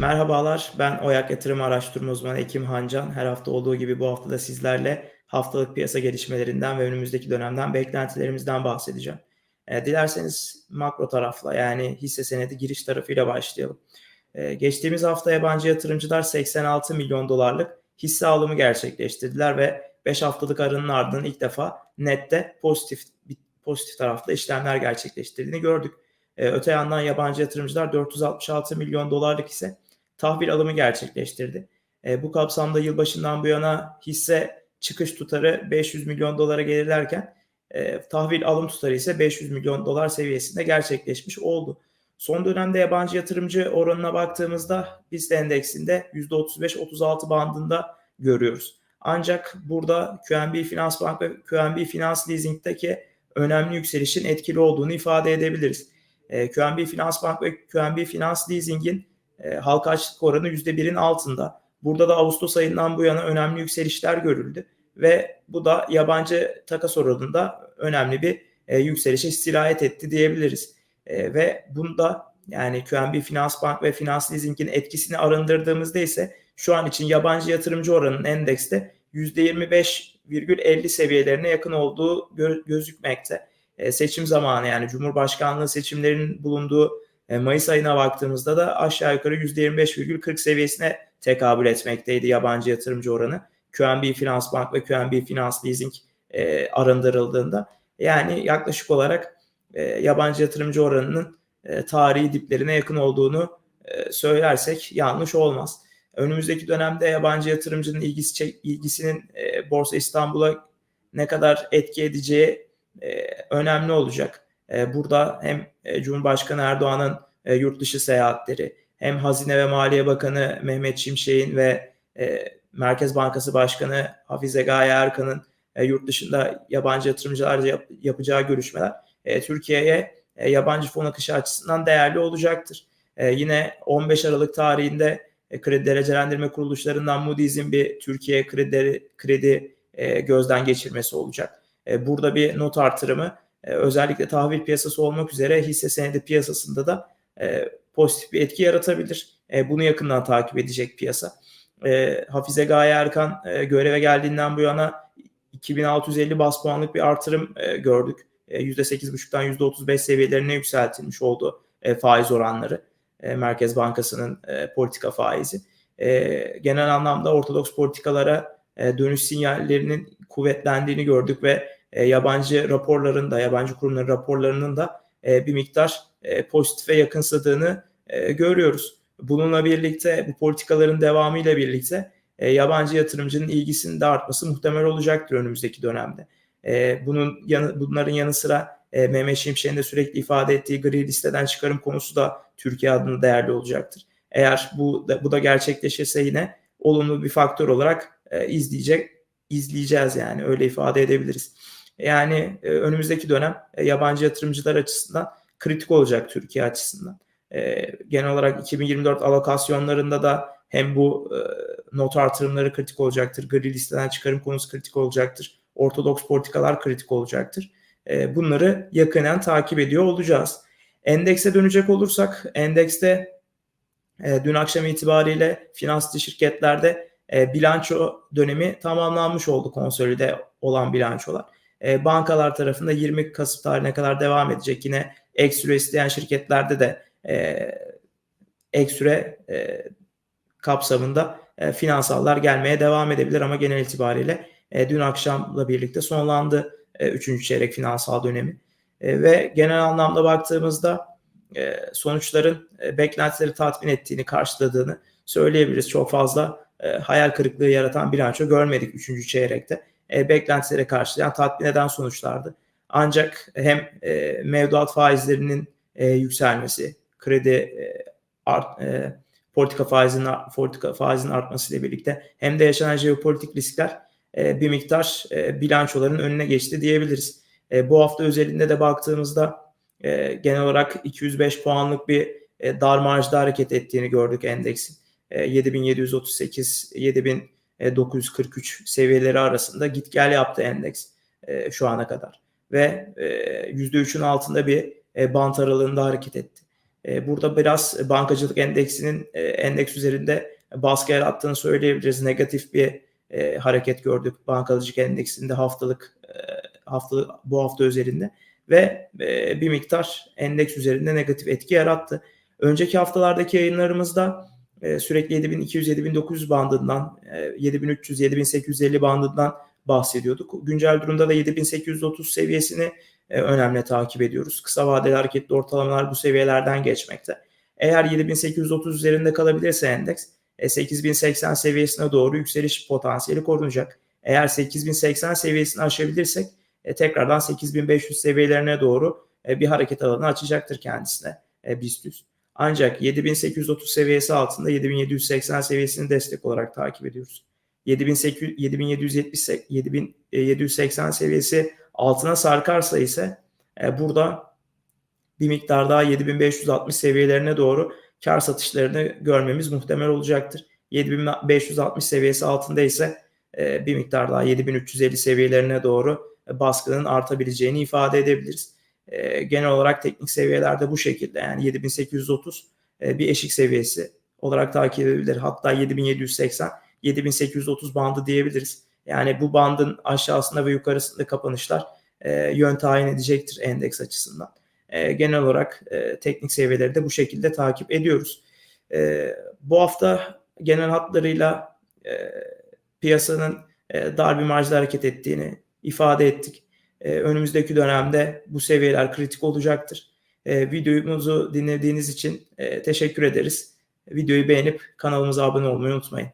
Merhabalar, ben Oyak Yatırım Araştırma Uzmanı Ekim Hancan. Her hafta olduğu gibi bu hafta da sizlerle haftalık piyasa gelişmelerinden ve önümüzdeki dönemden beklentilerimizden bahsedeceğim. E, dilerseniz makro tarafla yani hisse senedi giriş tarafıyla başlayalım. E, geçtiğimiz hafta yabancı yatırımcılar 86 milyon dolarlık hisse alımı gerçekleştirdiler ve 5 haftalık aranın ardından ilk defa nette pozitif pozitif tarafta işlemler gerçekleştirdiğini gördük. E, öte yandan yabancı yatırımcılar 466 milyon dolarlık ise tahvil alımı gerçekleştirdi. E, bu kapsamda yılbaşından bu yana hisse çıkış tutarı 500 milyon dolara gelirlerken e, tahvil alım tutarı ise 500 milyon dolar seviyesinde gerçekleşmiş oldu. Son dönemde yabancı yatırımcı oranına baktığımızda BIST endeksinde %35-36 bandında görüyoruz. Ancak burada QNB Finans Bank ve QNB Finans Leasing'deki önemli yükselişin etkili olduğunu ifade edebiliriz. E, QNB Finans Bank ve QNB Finans Leasing'in e, halka açlık oranı %1'in altında. Burada da Ağustos ayından bu yana önemli yükselişler görüldü ve bu da yabancı takas oranında önemli bir e, yükselişe sirayet etti diyebiliriz. E, ve bunda yani QNB Finans Bank ve Finans Leasing'in etkisini arındırdığımızda ise şu an için yabancı yatırımcı oranının endekste %25,50 seviyelerine yakın olduğu gö- gözükmekte. E, seçim zamanı yani Cumhurbaşkanlığı seçimlerinin bulunduğu Mayıs ayına baktığımızda da aşağı yukarı %25,40 seviyesine tekabül etmekteydi yabancı yatırımcı oranı. QNB Finans Bank ve QNB Finans Leasing e, arındırıldığında yani yaklaşık olarak e, yabancı yatırımcı oranının e, tarihi diplerine yakın olduğunu e, söylersek yanlış olmaz. Önümüzdeki dönemde yabancı yatırımcının ilgisi ilgisinin e, Borsa İstanbul'a ne kadar etki edeceği e, önemli olacak. E, burada hem e, Cumhurbaşkanı Erdoğan'ın e, yurt dışı seyahatleri, hem Hazine ve Maliye Bakanı Mehmet Şimşek'in ve Merkez Bankası Başkanı Hafize Gaye Erkan'ın yurt dışında yabancı yatırımcılarla yap, yapacağı görüşmeler Türkiye'ye yabancı fon akışı açısından değerli olacaktır. Yine 15 Aralık tarihinde kredi derecelendirme kuruluşlarından Moody's'in bir Türkiye kredi, kredi gözden geçirmesi olacak. Burada bir not artırımı e, özellikle tahvil piyasası olmak üzere hisse senedi piyasasında da e, pozitif bir etki yaratabilir. E, bunu yakından takip edecek piyasa. Hafize Gaye Erkan göreve geldiğinden bu yana 2650 bas puanlık bir artırım gördük. E, %8,5'tan %35 seviyelerine yükseltilmiş oldu faiz oranları. Merkez Bankası'nın politika faizi. Genel anlamda ortodoks politikalara dönüş sinyallerinin kuvvetlendiğini gördük ve e, yabancı raporların da yabancı kurumların raporlarının da e, bir miktar e, pozitife yakınsadığını e, görüyoruz. Bununla birlikte bu politikaların devamıyla birlikte e, yabancı yatırımcının ilgisinin de artması muhtemel olacaktır önümüzdeki dönemde. E, bunun yanı, bunların yanı sıra e, Mehmet Şimşek'in de sürekli ifade ettiği gri listeden çıkarım konusu da Türkiye adına değerli olacaktır. Eğer bu da, bu da gerçekleşirse yine olumlu bir faktör olarak e, izleyecek izleyeceğiz yani öyle ifade edebiliriz. Yani e, önümüzdeki dönem e, yabancı yatırımcılar açısından kritik olacak Türkiye açısından. E, genel olarak 2024 alokasyonlarında da hem bu e, not artırımları kritik olacaktır, gri listeden çıkarım konusu kritik olacaktır, ortodoks politikalar kritik olacaktır. E, bunları yakından takip ediyor olacağız. Endekse dönecek olursak, endekste e, dün akşam itibariyle finanslı şirketlerde e, bilanço dönemi tamamlanmış oldu konsolide olan bilançolar. E, bankalar tarafında 20 Kasım tarihine kadar devam edecek. Yine ek süre isteyen şirketlerde de e, ek süre e, kapsamında e, finansallar gelmeye devam edebilir ama genel itibariyle e, dün akşamla birlikte sonlandı e, 3. çeyrek finansal dönemi. E, ve genel anlamda baktığımızda e, sonuçların e, beklentileri tatmin ettiğini, karşıladığını söyleyebiliriz. Çok fazla e, hayal kırıklığı yaratan bilanço görmedik 3. çeyrekte e, beklentilere karşılayan tatmin eden sonuçlardı. Ancak hem e, mevduat faizlerinin e, yükselmesi, kredi e, art, e, politika faizinin politika faizinin artmasıyla birlikte hem de yaşanan jeopolitik riskler e, bir miktar e, bilançoların önüne geçti diyebiliriz. E, bu hafta özelinde de baktığımızda e, genel olarak 205 puanlık bir e, dar marjda hareket ettiğini gördük endeksin. E, 7738 7000 943 seviyeleri arasında git gel yaptı endeks e, şu ana kadar. Ve e, %3'ün altında bir e, bant aralığında hareket etti. E, burada biraz bankacılık endeksinin e, endeks üzerinde baskı yarattığını söyleyebiliriz. Negatif bir e, hareket gördük bankacılık endeksinde haftalık e, haftalık bu hafta üzerinde ve e, bir miktar endeks üzerinde negatif etki yarattı. Önceki haftalardaki yayınlarımızda e, sürekli 7200-7900 bandından, e, 7300-7850 bandından bahsediyorduk. Güncel durumda da 7830 seviyesini e, önemli takip ediyoruz. Kısa vadeli hareketli ortalamalar bu seviyelerden geçmekte. Eğer 7830 üzerinde kalabilirse endeks e, 8080 seviyesine doğru yükseliş potansiyeli korunacak. Eğer 8080 seviyesini aşabilirsek e, tekrardan 8500 seviyelerine doğru e, bir hareket alanı açacaktır kendisine e, BIST 100. Ancak 7830 seviyesi altında 7780 seviyesini destek olarak takip ediyoruz. 7800, 7770 7780 seviyesi altına sarkarsa ise e, burada bir miktar daha 7560 seviyelerine doğru kar satışlarını görmemiz muhtemel olacaktır. 7560 seviyesi altında ise e, bir miktar daha 7350 seviyelerine doğru baskının artabileceğini ifade edebiliriz. E, genel olarak teknik seviyelerde bu şekilde yani 7830 e, bir eşik seviyesi olarak takip edebilir. Hatta 7780 7830 bandı diyebiliriz. Yani bu bandın aşağısında ve yukarısında kapanışlar e, yön tayin edecektir endeks açısından. E, genel olarak e, teknik seviyeleri de bu şekilde takip ediyoruz. E, bu hafta genel hatlarıyla e, piyasanın e, dar bir marjda hareket ettiğini ifade ettik. E, önümüzdeki dönemde bu seviyeler kritik olacaktır. E, videomuzu dinlediğiniz için e, teşekkür ederiz. Videoyu beğenip kanalımıza abone olmayı unutmayın.